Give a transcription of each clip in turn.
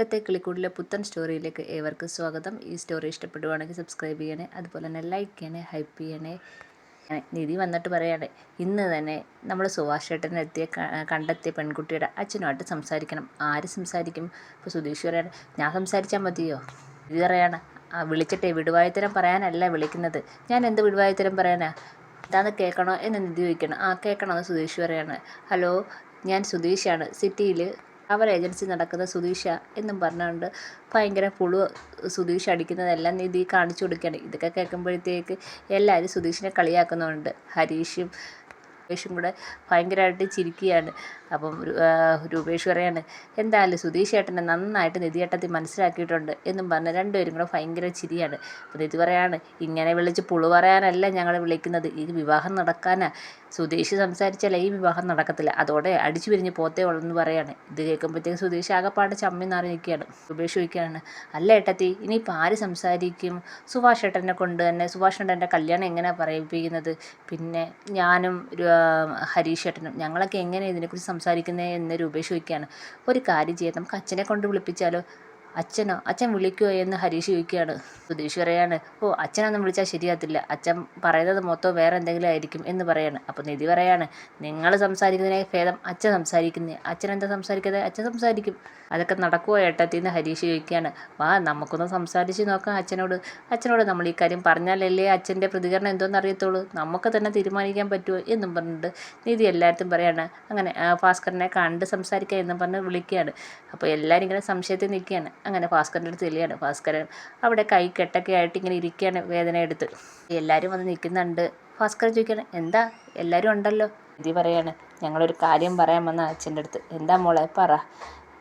അറ്റത്തെ കിളിക്കൂടിലെ പുത്തൻ സ്റ്റോറിയിലേക്ക് ഏവർക്കും സ്വാഗതം. ഈ സ്റ്റോറി ഇഷ്ടപ്പെടുവാണെങ്കിൽ സബ്സ്ക്രൈബ് ചെയ്യണേ അതുപോലെ തന്നെ ലൈക്ക് ചെയ്യണേ ഹൈപ്പ് ചെയ്യണേ. നിധി വന്നിട്ട് പറയാണ് ഇന്ന് തന്നെ നമ്മൾ സുഭാഷ് ചേട്ടനെത്തിയ കണ്ടെത്തിയ പെൺകുട്ടിയുടെ അച്ഛനുമായിട്ട് സംസാരിക്കണം. ആര് സംസാരിക്കും? ഇപ്പോൾ സുധീഷ് പറയാണ് ഞാൻ സംസാരിച്ചാൽ മതിയോ? ഇത് പറയാണ് ആ വിളിച്ചിട്ടേ വിടുവായുത്തരം പറയാനല്ല വിളിക്കുന്നത്. ഞാൻ എന്ത് വിടുവായുത്തരം പറയാനാ? എന്താന്ന് കേൾക്കണോ? എന്ന് നിധി ചോദിക്കണം. ആ കേൾക്കണമെന്ന് സുധീഷ് പറയാണ്. ഹലോ ഞാൻ സുധീഷാണ് സിറ്റിയിൽ അവർ ഏജൻസി നടക്കുന്ന സുധീഷ എന്നും പറഞ്ഞുകൊണ്ട് ഭയങ്കര പുളു സുധീഷ് അടിക്കുന്നതെല്ലാം നിധി കാണിച്ചു കൊടുക്കുകയാണ്. ഇതൊക്കെ കേൾക്കുമ്പോഴത്തേക്ക് എല്ലാവരും സുധീഷിനെ കളിയാക്കുന്നുണ്ട്. ഹരീഷും രൂപേഷും കൂടെ ഭയങ്കരമായിട്ട് ചിരിക്കുകയാണ്. അപ്പം രൂപേഷ് പറയാണ് എന്തായാലും സുധീഷ് ഏട്ടനെ നന്നായിട്ട് നിധിയേട്ടത്തിൽ മനസ്സിലാക്കിയിട്ടുണ്ട് എന്നും പറഞ്ഞ് രണ്ടുപേരും കൂടെ ഭയങ്കര ചിരിയാണ്. അപ്പം നിധി പറയാണ് ഇങ്ങനെ വിളിച്ച് പുളു പറയാനല്ല ഞങ്ങൾ വിളിക്കുന്നത്. ഈ വിവാഹം നടക്കാനാ. സുധീഷ് സംസാരിച്ചാൽ ഈ വിവാഹം നടക്കത്തില്ല. അതോടെ അടിച്ചു പിരിഞ്ഞ് പോത്തേ ഉള്ളെന്ന് പറയാണ്. ഇത് കേൾക്കുമ്പോഴത്തേക്ക് സുധീഷ് ആകെപ്പാട് ചമ്മി നിറഞ്ഞ് നിൽക്കുകയാണ്. രൂപേഷ് ചോദിക്കുകയാണ് അല്ല ഏട്ടത്തി ഇനിയിപ്പോൾ ആര് സംസാരിക്കും? സുഭാഷ് ഏട്ടനെ കൊണ്ട് തന്നെ സുഭാഷ് ഏട്ടന്റെ കല്യാണം എങ്ങനെയാണ് പറയിപ്പിക്കുന്നത്? പിന്നെ ഞാനും ഹരീഷ് ഏട്ടനും ഞങ്ങളൊക്കെ എങ്ങനെയാണ് ഇതിനെക്കുറിച്ച് സംസാരിക്കുന്നത് എന്ന് രൂപേഷ് ചോദിക്കുകയാണ്. ഒരു കാര്യം ചെയ്യാം. നമുക്ക് അച്ഛനെ കൊണ്ട് വിളിപ്പിച്ചാലോ? അച്ഛനോ അച്ഛൻ വിളിക്കുമോ എന്ന് ഹരീഷ് ചോദിക്കുകയാണ്. സുധീഷ് പറയാണ് ഓ അച്ഛനൊന്നും വിളിച്ചാൽ ശരിയാകത്തില്ല. അച്ഛൻ പറയുന്നത് മൊത്തം വേറെ എന്തെങ്കിലും ആയിരിക്കും എന്ന് പറയാണ്. അപ്പോൾ നിധി പറയാണ് നിങ്ങൾ സംസാരിക്കുന്നതിനെ ഭേദം അച്ഛൻ സംസാരിക്കുന്നത് അച്ഛൻ എന്താ സംസാരിക്കുന്നത് അച്ഛൻ സംസാരിക്കും. അതൊക്കെ നടക്കുമോ ഏട്ടത്തിൽ നിന്ന് ഹരീഷ് ചോദിക്കുകയാണ്. വാ നമുക്കൊന്ന് സംസാരിച്ച് നോക്കാം അച്ഛനോട്. അച്ഛനോട് നമ്മൾ ഈ കാര്യം പറഞ്ഞാലല്ലേ അച്ഛന്റെ പ്രതികരണം എന്തോന്ന് അറിയത്തുള്ളൂ. നമുക്ക് തന്നെ തീരുമാനിക്കാൻ പറ്റുമോ എന്നും പറഞ്ഞിട്ട് നിധി എല്ലായിടത്തും പറയാണ്. അങ്ങനെ ഭാസ്കരനെ കണ്ട് സംസാരിക്കുക എന്നും പറഞ്ഞ് വിളിക്കുകയാണ്. അപ്പോൾ എല്ലാവരും ഇങ്ങനെ സംശയത്തിൽ നിൽക്കുകയാണ്. അങ്ങനെ ഭാസ്കരന്റെ അടുത്ത് ചെല്ലുകയാണ്. ഭാസ്കരൻ അവിടെ കൈ കെട്ടൊക്കെ ആയിട്ട് ഇങ്ങനെ ഇരിക്കുകയാണ് വേദന എടുത്ത്. എല്ലാവരും വന്ന് നിൽക്കുന്നുണ്ട്. ഭാസ്കരൻ ചോദിക്കുകയാണ് എന്താ? എല്ലാവരും ഉണ്ടല്ലോ? ഇതി പറയാണ് ഞങ്ങളൊരു കാര്യം പറയാൻ വന്ന അച്ഛന്റെ അടുത്ത്. എന്താ മോളെ? പറ.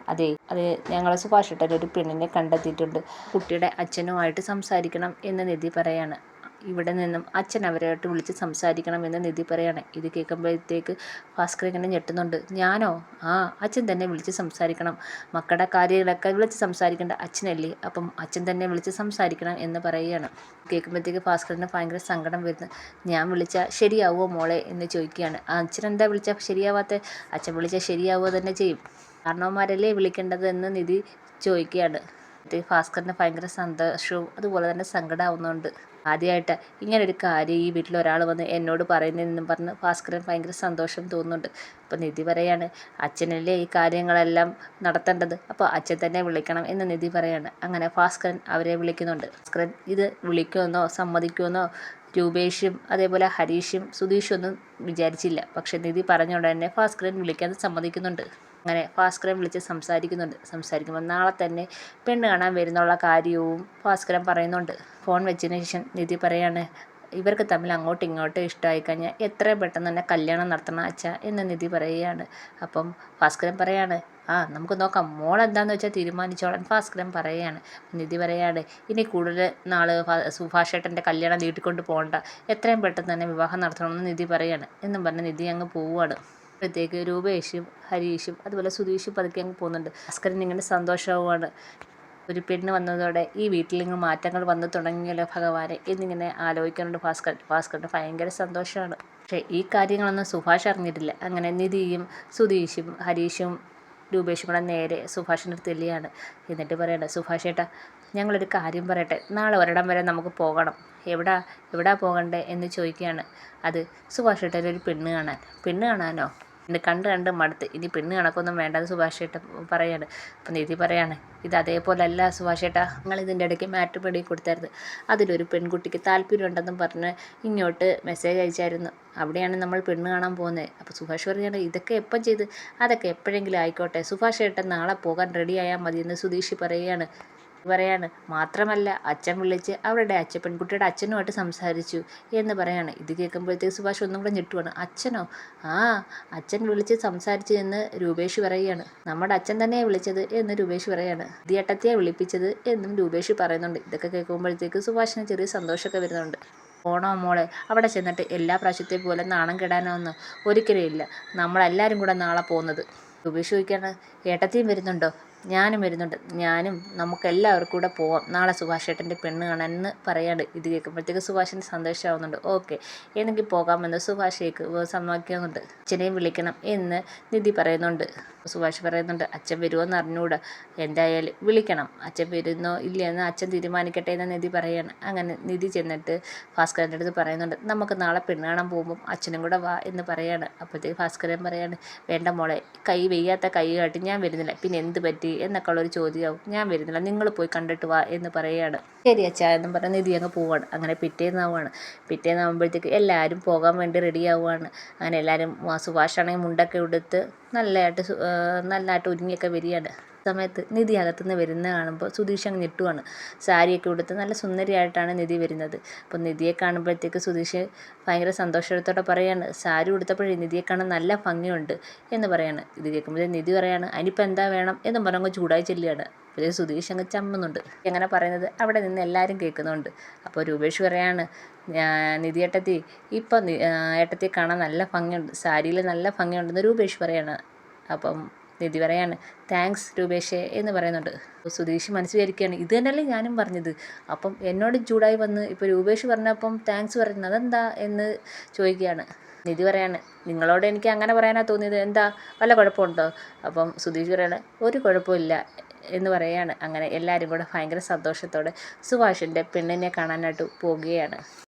അതെ അത് ഞങ്ങൾ സുഭാഷിട്ടൊരു ഒരു പെണ്ണിനെ കണ്ടെത്തിയിട്ടുണ്ട്. കുട്ടിയുടെ അച്ഛനുമായിട്ട് സംസാരിക്കണം എന്ന് നിധി പറയാണ്. ഇവിടെ നിന്നും അച്ഛൻ അവരായിട്ട് വിളിച്ച് സംസാരിക്കണം എന്ന് നിധി പറയാണ്. ഇത് കേൾക്കുമ്പോഴത്തേക്ക് ഭാസ്കർ ഇങ്ങനെ ഞെട്ടുന്നുണ്ട്. ഞാനോ? ആ അച്ഛൻ തന്നെ വിളിച്ച് സംസാരിക്കണം. മക്കളുടെ കാര്യങ്ങളൊക്കെ വിളിച്ച് സംസാരിക്കേണ്ട. അച്ഛനല്ലേ? അപ്പം അച്ഛൻ തന്നെ വിളിച്ച് സംസാരിക്കണം എന്ന് പറയുകയാണ്. കേൾക്കുമ്പോഴത്തേക്ക് ഭാസ്കറിന് ഭയങ്കര സങ്കടം വരുന്നു. ഞാൻ വിളിച്ചാൽ ശരിയാവുമോ മോളെ എന്ന് ചോദിക്കുകയാണ്. അച്ഛൻ എന്താ വിളിച്ചാൽ ശരിയാവാത്ത? അച്ഛൻ വിളിച്ചാൽ ശരിയാവുക തന്നെ ചെയ്യും. കാരണവന്മാരല്ലേ വിളിക്കേണ്ടത് എന്ന് നിധി ചോദിക്കുകയാണ്. ഭാസ്കറിന് ഭയങ്കര സന്തോഷവും അതുപോലെ തന്നെ സങ്കടമാവുന്നുണ്ട് ആദ്യമായിട്ട് ഒരു കാര്യം ഈ വീട്ടിൽ ഒരാൾ വന്ന് എന്നോട് പറയുന്നതെന്നും പറഞ്ഞ് ഭാസ്കരൻ ഭയങ്കര സന്തോഷം തോന്നുന്നുണ്ട്. അപ്പോൾ നിധി പറയാണ് അച്ഛനല്ലേ ഈ കാര്യങ്ങളെല്ലാം നടത്തേണ്ടത്? അപ്പോൾ അച്ഛൻ തന്നെ വിളിക്കണം എന്ന് നിധി പറയാണ്. അങ്ങനെ ഭാസ്കരൻ അവരെ വിളിക്കുന്നുണ്ട്. ഭാസ്കരൻ ഇത് വിളിക്കുമെന്നോ സമ്മതിക്കുമെന്നോ രൂപേഷും അതേപോലെ ഹരീഷും സുധീഷും ഒന്നും വിചാരിച്ചില്ല. പക്ഷേ നിധി പറഞ്ഞ തന്നെ ഭാസ്കരൻ വിളിക്കാൻ സമ്മതിക്കുന്നുണ്ട്. അങ്ങനെ ഭാസ്കരൻ വിളിച്ച് സംസാരിക്കുന്നുണ്ട്. സംസാരിക്കുമ്പോൾ നാളെ തന്നെ പെണ്ണ് കാണാൻ വരുന്നുള്ള കാര്യവും ഭാസ്കരൻ പറയുന്നുണ്ട്. ഫോൺ വെച്ചതിന് ശേഷം നിധി പറയാണ് ഇവർക്ക് തമ്മിൽ അങ്ങോട്ടും ഇങ്ങോട്ടും ഇഷ്ടമായി കഴിഞ്ഞാൽ എത്രയും പെട്ടെന്ന് തന്നെ കല്യാണം നടത്തണം അച്ഛ എന്ന് നിധി പറയുകയാണ്. അപ്പം ഭാസ്കരൻ പറയാണ് ആ നമുക്ക് നോക്കാം. മോൾ എന്താണെന്ന് വെച്ചാൽ തീരുമാനിച്ചോളാൻ ഭാസ്കരൻ പറയുകയാണ്. നിധി പറയാണ് ഇനി കൂടുതൽ നാൾ സുഭാഷേട്ടന്റെ കല്യാണം നീട്ടിക്കൊണ്ട് പോകണ്ട. എത്രയും പെട്ടെന്ന് തന്നെ വിവാഹം നടത്തണമെന്ന് നിധി പറയാണ് എന്നും പറഞ്ഞ് നിധി അങ്ങ് പോവുകയാണ്. അപ്പോഴത്തേക്ക് രൂപേഷും ഹരീഷും അതുപോലെ സുധീഷും പതുക്കെ അങ്ങ് പോകുന്നുണ്ട്. ഭാസ്കരൻ ഇങ്ങനെ സന്തോഷവുമാണ്. ഒരു പെണ്ണ് വന്നതോടെ ഈ വീട്ടിൽ നിന്ന് മാറ്റങ്ങൾ വന്നു തുടങ്ങിയല്ലോ ഭഗവാനെ എന്നിങ്ങനെ ആലോചിക്കുന്നുണ്ട് ഭാസ്കരൻ ഭാസ്കറിന് ഭയങ്കര സന്തോഷമാണ്. പക്ഷേ ഈ കാര്യങ്ങളൊന്നും സുഭാഷ് അറിഞ്ഞിട്ടില്ല. അങ്ങനെ നിധിയും സുധീഷും ഹരീഷും രൂപേഷും കൂടെ നേരെ സുഭാഷിന്റെ അടുത്ത് ചെല്ലുകയാണ് എന്നിട്ട് പറയണ്ട സുഭാഷ് ഏട്ടാ ഞങ്ങളൊരു കാര്യം പറയട്ടെ. നാളെ ഒരിടം വരെ നമുക്ക് പോകണം. എവിടാ എവിടാ പോകണ്ടേ? എന്ന് ചോദിക്കുകയാണ്. അത് സുഭാഷ് ഏട്ടൊരു ഒരു പെണ്ണ് കാണാൻ. പെണ്ണ് കാണാനോ? എന്നെ കണ്ട് കണ്ട് മടുത്ത്. ഇനി പെണ്ണ് കണക്കൊന്നും വേണ്ട സുഭാഷേട്ട പറയാണ്. അപ്പം നിധി പറയാണ് ഇത് അതേപോലല്ല സുഭാഷേട്ടാ നിങ്ങൾ ഇതിന്റെ ഇടയ്ക്ക് മാറ്റുപടി കൊടുത്തായിരുന്നു. അതിലൊരു പെൺകുട്ടിക്ക് താല്പര്യമുണ്ടെന്നും പറഞ്ഞ് ഇങ്ങോട്ട് മെസ്സേജ് അയച്ചായിരുന്നു. അവിടെയാണ് നമ്മൾ പെണ്ണ് കാണാൻ പോകുന്നത് അപ്പോൾ സുഭാഷ് പറയുകയാണ് ഇതൊക്കെ എപ്പം ചെയ്ത്? അതൊക്കെ എപ്പോഴെങ്കിലും ആയിക്കോട്ടെ. സുഭാഷ് ഏട്ടൻ നാളെ പോകാൻ റെഡി ആയാൽ മതി എന്ന് സുധീഷ് പറയുകയാണ് പറയാണ് മാത്രമല്ല അച്ഛൻ വിളിച്ച് അവരുടെ അച്ഛൻ പെൺകുട്ടിയുടെ അച്ഛനുമായിട്ട് സംസാരിച്ചു എന്ന് പറയാണ്. ഇത് കേൾക്കുമ്പോഴത്തേക്ക് സുഭാഷ് ഒന്നും കൂടെ ഞെട്ടുവാണ്. അച്ഛനോ? ആ അച്ഛൻ വിളിച്ച് സംസാരിച്ചു എന്ന് രൂപേഷ് പറയുകയാണ്. നമ്മുടെ അച്ഛൻ തന്നെയാണ് വിളിച്ചത് എന്ന് രൂപേഷ് പറയാണ്. ദിയേട്ടത്തെയാണ് വിളിപ്പിച്ചത് എന്നും രൂപേഷ് പറയുന്നുണ്ട്. ഇതൊക്കെ കേൾക്കുമ്പോഴത്തേക്ക് സുഭാഷിന് ചെറിയ സന്തോഷമൊക്കെ വരുന്നുണ്ട്. പോണോ മോളെ അവിടെ ചെന്നിട്ട് എല്ലാ പ്രാവശ്യത്തെ പോലെ നാണം കെടാനോ ഒന്നും ഒരിക്കലും ഇല്ല. നമ്മളെല്ലാവരും കൂടെ നാളെ പോകുന്നത് രൂപേഷ് ചോദിക്കുകയാണ്. ഏട്ടത്തിയും വരുന്നുണ്ടോ? ഞാനും വരുന്നുണ്ട്. ഞാനും നമുക്ക് എല്ലാവർക്കും കൂടെ പോവാം. നാളെ സുഭാഷ് ഏട്ടന്റെ പെണ്ണ് കാണാൻ എന്ന് പറയാണ്ട് ഇത് കേൾക്കുമ്പോഴത്തേക്ക് സുഭാഷിന് സന്തോഷമാവുന്നുണ്ട്. ഓക്കെ എന്നെങ്കിൽ പോകാമെന്ന് സുഭാഷേക്ക് സമ്മതിക്കുന്നുണ്ട്. അച്ഛനെയും വിളിക്കണം എന്ന് നിധി പറയുന്നുണ്ട്. സുഭാഷ് പറയുന്നുണ്ട് അച്ഛൻ വരുമോ എന്ന് അറിഞ്ഞുകൂടാ എന്തായാലും വിളിക്കണം. അച്ഛൻ വരുന്നോ ഇല്ലയെന്ന് അച്ഛൻ തീരുമാനിക്കട്ടെ എന്ന് നിധി പറയാണ്. അങ്ങനെ നിധി ചെന്നിട്ട് ഭാസ്കരന്റെ അടുത്ത് പറയുന്നുണ്ട് നമുക്ക് നാളെ പെണ്ണ് കാണാൻ പോകുമ്പം അച്ഛനും കൂടെ വാ എന്ന് പറയാണ്. അപ്പോഴത്തേക്ക് ഭാസ്കരൻ പറയാണ് വേണ്ട മോളെ കൈ വെയ്യാത്ത കൈ കാട്ടി ഞാൻ വരുന്നില്ല. പിന്നെ എന്ത് പറ്റി? എന്നൊക്കെ ഒരു ചോദ്യമാവും ഞാൻ വരുന്നില്ല. നിങ്ങൾ പോയി കണ്ടിട്ട് വാ എന്ന് പറയുകയാണ് ശരി അച്ഛാ എന്നും പറഞ്ഞ് നിധി അങ്ങ് പോവാണ്. അങ്ങനെ പിറ്റേന്നാവുകയാണ് പിറ്റേന്നാവുമ്പോഴത്തേക്ക് എല്ലാവരും പോകാൻ വേണ്ടി റെഡി റെഡിയാവുകയാണ് അങ്ങനെ എല്ലാവരും സുഭാഷാണെങ്കിൽ മുണ്ടൊക്കെ ഉടുത്ത് നല്ലതായിട്ട് നല്ലതായിട്ട് ഒരുങ്ങിയൊക്കെ വരികയാണ്. സമയത്ത് നിധി അകത്തുനിന്ന് വരുന്ന കാണുമ്പോൾ സുധീഷ് അങ്ങ് ഞെട്ടുവാണ്. സാരിയൊക്കെ ഉടുത്ത് നല്ല സുന്ദരിയായിട്ടാണ് നിധി വരുന്നത്. അപ്പോൾ നിധിയെ കാണുമ്പോഴത്തേക്ക് സുധീഷ് ഭയങ്കര സന്തോഷത്തോടെ പറയാണ് സാരി ഉടുത്തപ്പോഴേ നിധിയെ കാണാൻ നല്ല ഭംഗിയുണ്ട് എന്ന് പറയാണ്. ഇത് കേൾക്കുമ്പോഴേ നിധി പറയാണ് അതിനിപ്പോൾ എന്താ വേണം? എന്ന് പറഞ്ഞങ്ങ് ചൂടായി ചെല്ലുകയാണ്. അപ്പോൾ സുധീഷ് അങ്ങ് ചമ്മുന്നുണ്ട്. എങ്ങനെ പറയുന്നത് അവിടെ നിന്ന് എല്ലാവരും കേൾക്കുന്നുണ്ട്. അപ്പോൾ രൂപേഷ് പറയാണ് "ഞാ- നിധി ഏട്ടത്തി ഇപ്പം ഏട്ടത്തി കാണാൻ നല്ല ഭംഗിയുണ്ട് സാരിയിൽ നല്ല ഭംഗിയുണ്ടെന്ന് രൂപേഷ് പറയാണ്. അപ്പം നിധി പറയാണ് താങ്ക്സ് രൂപേഷേ എന്ന് പറയുന്നുണ്ട്. സുധീഷ് മനസ്സിൽ വിചാരിക്കുകയാണ് ഇത് തന്നെയല്ലേ ഞാനും പറഞ്ഞത്. അപ്പം എന്നോട് ചൂടായി വന്ന് ഇപ്പോൾ രൂപേഷ് പറഞ്ഞപ്പം താങ്ക്സ് പറയുന്നത് അതെന്താ? എന്ന് ചോദിക്കുകയാണ്. നിധി പറയാണ് നിങ്ങളോട് എനിക്ക് അങ്ങനെ പറയാനാ തോന്നിയത്. എന്താ? വല്ല കുഴപ്പമുണ്ടോ? അപ്പം സുധീഷ് പറയാണ് ഒരു കുഴപ്പമില്ല എന്ന് പറയുകയാണ്. അങ്ങനെ എല്ലാവരും കൂടെ ഭയങ്കര സന്തോഷത്തോടെ സുഭാഷിന്റെ പെണ്ണിനെ കാണാനായിട്ട് പോവുകയാണ്.